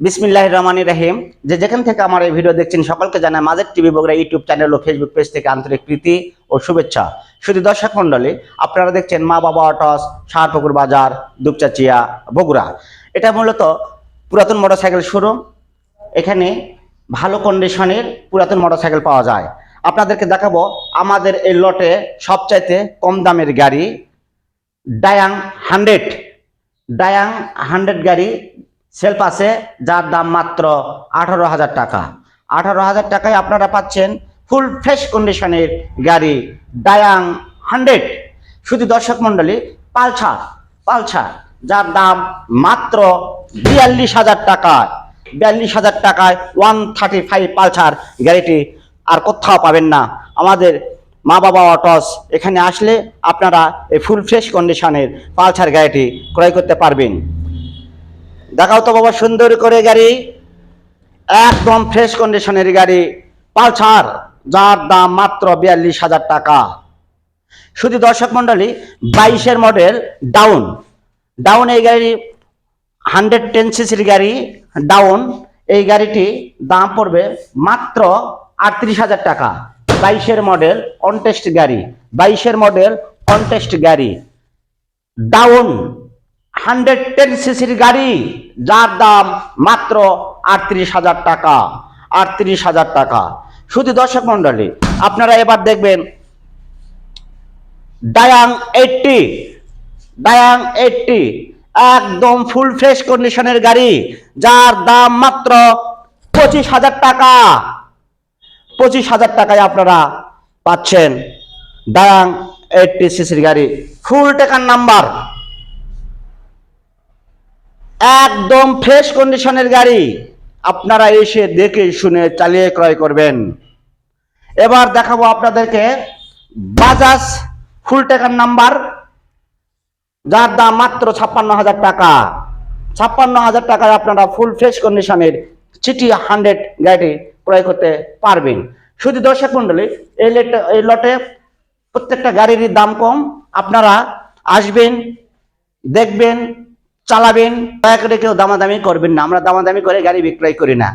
বিসমিল্লাহ রহমান রাহিম। যে যেখান থেকে আমার এই ভিডিও দেখছেন, সকলকে জানাই মাঝের টিভি বগুড়া ইউটিউব চ্যানেল ও ফেসবুক পেজ থেকে আন্তরিক প্রীতি ও শুভেচ্ছা। শুধু দর্শক মণ্ডলী, আপনারা দেখছেন মা বাবা অটস সাহারপুকুর বাজার, দুপচাচিয়া, বগুড়া। এটা মূলত পুরাতন মোটরসাইকেল শোরুম। এখানে ভালো কন্ডিশনের পুরাতন মোটরসাইকেল পাওয়া যায়। আপনাদেরকে দেখাবো আমাদের এই লটে সবচাইতে কম দামের গাড়ি ডায়াং হান্ড্রেড ডায়াং হান্ড্রেড গাড়ি সেলফ আছে, যার দাম মাত্র আঠারো হাজার টাকা। আঠারো হাজার টাকায় আপনারা পাচ্ছেন ফুল ফ্রেশ কন্ডিশনের গাড়ি ডায়াং হান্ড্রেড। শুধু দর্শক মণ্ডলী, পালসার পালসার, যার দাম মাত্র বিয়াল্লিশ হাজার টাকায়। বিয়াল্লিশ হাজার টাকায় ওয়ান থার্টি ফাইভ পালসার গাড়িটি আর কোথাও পাবেন না। আমাদের মা বাবা অটস এখানে আসলে আপনারা এই ফুল ফ্রেশ কন্ডিশনের পালসার গাড়িটি ক্রয় করতে পারবেন। দেখাও তো বাবা, সুন্দর করে গাড়ি। একদম ফ্রেশ কন্ডিশনের গাড়ি। পালসার, যার দাম মাত্র বিয়াল্লিশ হাজার টাকা। শুধু দর্শক মণ্ডলী, বাইশের মডেল ডাউন ডাউন এই গাড়ি হান্ড্রেড টেন সিসির গাড়ি ডাউন এই গাড়িটি দাম পড়বে মাত্র আটত্রিশ হাজার টাকা। বাইশের মডেল অনটেস্ট গাড়ি। বাইশের মডেল অনটেস্ট গাড়ি। ডাউন হান্ড্রেড টেন সিসির গাড়ি, যার দাম মাত্র আটত্রিশ হাজার টাকা, আটত্রিশ হাজার টাকা। শুধু দর্শক মন্ডলী আপনারা এবার দেখবেন ডায়াং এইটটি ডায়াং এইটটি একদম ফুল ফ্রেশ কন্ডিশনের গাড়ি, যার দাম মাত্র পঁচিশ হাজার টাকা। পঁচিশ হাজার টাকায় আপনারা পাচ্ছেন ডায়াং এইটটি সিসির গাড়ি। ফুল টেকার নাম্বার একদম ফ্রেশ কন্ডিশনের গাড়ি। আপনারা এসে দেখে শুনে চালিয়ে ক্রয় করবেন। এবার দেখাবো আপনাদেরকে বাজাজ ফুল টেকার নাম্বার, যার দাম মাত্র ছাপ্পান্ন হাজার টাকা। ছাপ্পান্ন হাজার টাকায় আপনারা ফুল ফ্রেশ কন্ডিশনের সিটি হান্ড্রেড গাড়ি ক্রয় করতে পারবেন। শুধু দর্শক মন্ডলী, এই লেট- এই লটে প্রত্যেকটা গাড়িরই দাম কম। আপনারা আসবেন, দেখবেন চালাবেন, দয়া করে কেউ দামাদামি করবেন না। আমরা দামাদামি করে গাড়ি বিক্রয় করি না।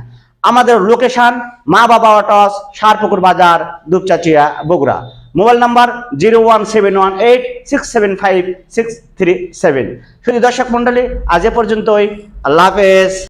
আমাদের লোকেশন মা Baba autos, Sarpukur Bazar, Dupchanchia, Bogura. Mobile number zero one seven one eight six seven five six three seven. শুধু দর্শক মন্ডলী আজ এ পর্যন্তই। আল্লাহ হাফেজ।